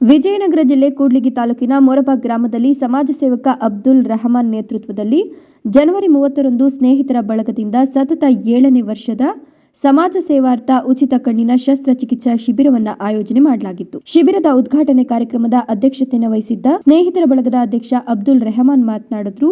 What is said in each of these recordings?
ವಿಜಯನಗರ ಜಿಲ್ಲೆ ಕೂಡ್ಲಿಗಿ ತಾಲೂಕಿನ ಮೊರಬ ಗ್ರಾಮದಲ್ಲಿ ಸಮಾಜ ಸೇವಕ ಅಬ್ದುಲ್ ರಹಮಾನ್ ನೇತೃತ್ವದಲ್ಲಿ ಜನವರಿ ಮೂವತ್ತರಂದು ಸ್ನೇಹಿತರ ಬಳಗದಿಂದ ಸತತ ಏಳನೇ ವರ್ಷದ ಸಮಾಜ ಸೇವಾರ್ಥ ಉಚಿತ ಕಣ್ಣಿನ ಶಸ್ತ್ರಚಿಕಿತ್ಸಾ ಶಿಬಿರವನ್ನು ಆಯೋಜನೆ ಮಾಡಲಾಗಿತ್ತು. ಶಿಬಿರದ ಉದ್ಘಾಟನೆ ಕಾರ್ಯಕ್ರಮದ ಅಧ್ಯಕ್ಷತೆಯನ್ನು ವಹಿಸಿದ್ದ ಸ್ನೇಹಿತರ ಬಳಗದ ಅಧ್ಯಕ್ಷ ಅಬ್ದುಲ್ ರೆಹಮಾನ್ ಮಾತನಾಡಿದ್ರು,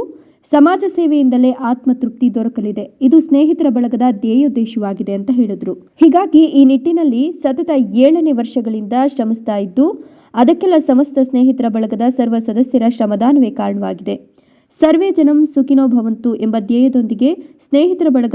ಸಮಾಜ ಸೇವೆಯಿಂದಲೇ ಆತ್ಮತೃಪ್ತಿ ದೊರಕಲಿದೆ. ಇದು ಸ್ನೇಹಿತರ ಬಳಗದ ಧ್ಯೇಯೋದ್ದೇಶವಾಗಿದೆ ಅಂತ ಹೇಳಿದ್ರು. ಹೀಗಾಗಿ ಈ ನಿಟ್ಟಿನಲ್ಲಿ ಸತತ ಏಳನೇ ವರ್ಷಗಳಿಂದ ಶ್ರಮಿಸ್ತಾ ಇದ್ದು, ಅದಕ್ಕೆಲ್ಲ ಸಮಸ್ತ ಸ್ನೇಹಿತರ ಬಳಗದ ಸರ್ವ ಸದಸ್ಯರ ಶ್ರಮದಾನವೇ ಕಾರಣವಾಗಿದೆ. ಸರ್ವೇ ಜನಂ ಸುಖಿನೋ ಭವಂತು ಎಂಬ ಧ್ಯೇಯದೊಂದಿಗೆ ಸ್ನೇಹಿತರ ಬಳಗ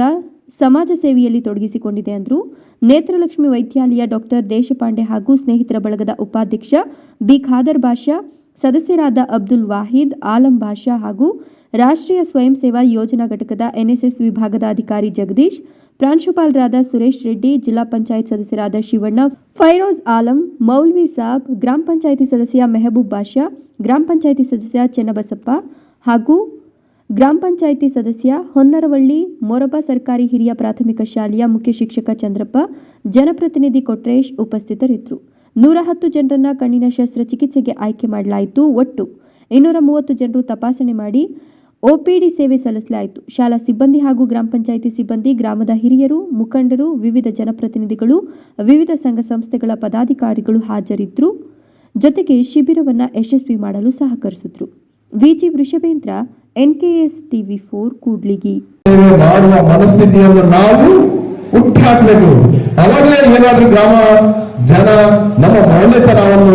ಸಮಾಜ ಸೇವೆಯಲ್ಲಿ ತೊಡಗಿಸಿಕೊಂಡಿದೆ ಅಂದರು ನೇತ್ರಲಕ್ಷ್ಮಿ ವೈದ್ಯಾಲಯ ಡಾಕ್ಟರ್ ದೇಶಪಾಂಡೆ ಹಾಗೂ ಸ್ನೇಹಿತರ ಬಳಗದ ಉಪಾಧ್ಯಕ್ಷ ಬಿ ಖಾದರ್ ಬಾಷಾ ಸದಸ್ಯರಾದ ಅಬ್ದುಲ್ ವಾಹಿದ್, ಆಲಂ ಬಾಷಾ ಹಾಗೂ ರಾಷ್ಟ್ರೀಯ ಸ್ವಯಂ ಸೇವಾ ಯೋಜನಾ ಘಟಕದ ಎನ್ಎಸ್ಎಸ್ ವಿಭಾಗದ ಅಧಿಕಾರಿ ಜಗದೀಶ್, ಪ್ರಾಂಶುಪಾಲರಾದ ಸುರೇಶ್ ರೆಡ್ಡಿ, ಜಿಲ್ಲಾ ಪಂಚಾಯತ್ ಸದಸ್ಯರಾದ ಶಿವಣ್ಣ, ಫೈರೋಜ್ ಆಲಂ, ಮೌಲ್ವಿ ಸಾಬ್, ಗ್ರಾಮ ಪಂಚಾಯಿತಿ ಸದಸ್ಯ ಮೆಹಬೂಬ್ ಬಾಷಾ ಗ್ರಾಮ ಪಂಚಾಯಿತಿ ಸದಸ್ಯ ಚೆನ್ನಬಸಪ್ಪ ಹಾಗೂ ಗ್ರಾಮ ಪಂಚಾಯಿತಿ ಸದಸ್ಯ ಹೊನ್ನರವಳ್ಳಿ ಮೊರಬ ಸರ್ಕಾರಿ ಹಿರಿಯ ಪ್ರಾಥಮಿಕ ಶಾಲೆಯ ಮುಖ್ಯ ಶಿಕ್ಷಕ ಚಂದ್ರಪ್ಪ, ಜನಪ್ರತಿನಿಧಿ ಕೊಟ್ರೇಶ್ ಉಪಸ್ಥಿತರಿದ್ದರು. ನೂರ ಹತ್ತು ಜನರನ್ನ ಕಣ್ಣಿನ ಶಸ್ತ್ರಚಿಕಿತ್ಸೆಗೆ ಆಯ್ಕೆ ಮಾಡಲಾಯಿತು ಒಟ್ಟು. ಇನ್ನೂರ ಮೂವತ್ತು ಜನರು ತಪಾಸಣೆ ಮಾಡಿ ಒಪಿಡಿ ಸೇವೆ ಸಲ್ಲಿಸಲಾಯಿತು. ಶಾಲಾ ಸಿಬ್ಬಂದಿ ಹಾಗೂ ಗ್ರಾಮ ಪಂಚಾಯಿತಿ ಸಿಬ್ಬಂದಿ, ಗ್ರಾಮದ ಹಿರಿಯರು, ಮುಖಂಡರು, ವಿವಿಧ ಜನಪ್ರತಿನಿಧಿಗಳು, ವಿವಿಧ ಸಂಘ ಸಂಸ್ಥೆಗಳ ಪದಾಧಿಕಾರಿಗಳು ಹಾಜರಿದ್ದರು ಜೊತೆಗೆ ಶಿಬಿರವನ್ನು ಯಶಸ್ವಿ ಮಾಡಲು ಸಹಕರಿಸಿದ್ರು. VG Vrishabhendra NKS TV four Kudligi. ಮಾಡುವ ಮನಸ್ಥಿತಿಯನ್ನು ನಾವು ಹುಟ್ಟಾಕ್ಬೇಕು ಅವಾಗಲೇ ಏನಾದ್ರೂ ಗ್ರಾಮ, ಜನ, ನಮ್ಮ ಮೌಲ್ಯತನವನ್ನು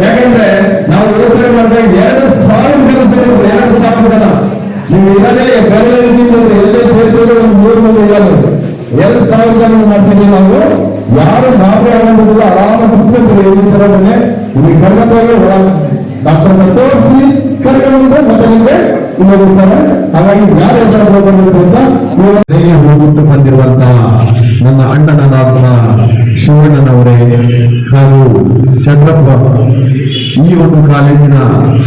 ಯಾಕಂದ್ರೆ ನಾವು ಯೋಚನೆ ಮಾಡಿದಾಗ ಎರಡು ಸಾವಿರ ಜನ ಎರಡು ಸಾವಿರ ಜನ. ನೀವು ಇರೋದೇ ಬೇರೆ ಎಲ್ಲೇ ಸೇರಿಸಿದ್ರು ಒಂದು ಮೂರು ಮಂದಿ ಇರೋದು. ಎರಡು ಸಾವಿರ ಜನ ಮಾಡ್ತೀವಿ ನಾವು ಯಾರು ಆಗೋದಿಲ್ಲ ಆರಾಮ ಕುಟುಂಬ ಈ ತರದನ್ನೇ ಕರ್ನಾಟಕ ಒಳ ಡಾಕ್ಟರ್ನ ತೋರಿಸಿ ಕರ್ಕೊಂಡು ಮತ್ತೆ ನಿಮಗೆ ಇನ್ನೊಂದು ಇರ್ತಾರೆ ಹಾಗಾಗಿ ಯಾರು ಹೇಳ್ತಾರೆ ಹೋಗ್ಬರ್ಬೇಕು ಅಂತ ಹೋಗ್ಬಿಟ್ಟು ಬಂದಿರುವಂತಹ ನನ್ನ ಅಣ್ಣನಾದ ಶಿವಣ್ಣನವರೇ ಹಾಗೂ ಚಂದ್ರಪ್ಪ, ಈ ಒಂದು ಕಾಲೇಜಿನ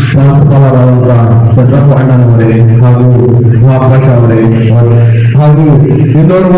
ಪ್ರಾಂಶುಪಾಲರಾದಂತಹ ಚಂದ್ರಪ್ಪ ಅಣ್ಣನವರೇ ಹಾಗೂ ಮಹಾಪ್ರಕಾಶ್ ಅವರೇ ಹಾಗೂ ಇನ್ನೋರ್ವ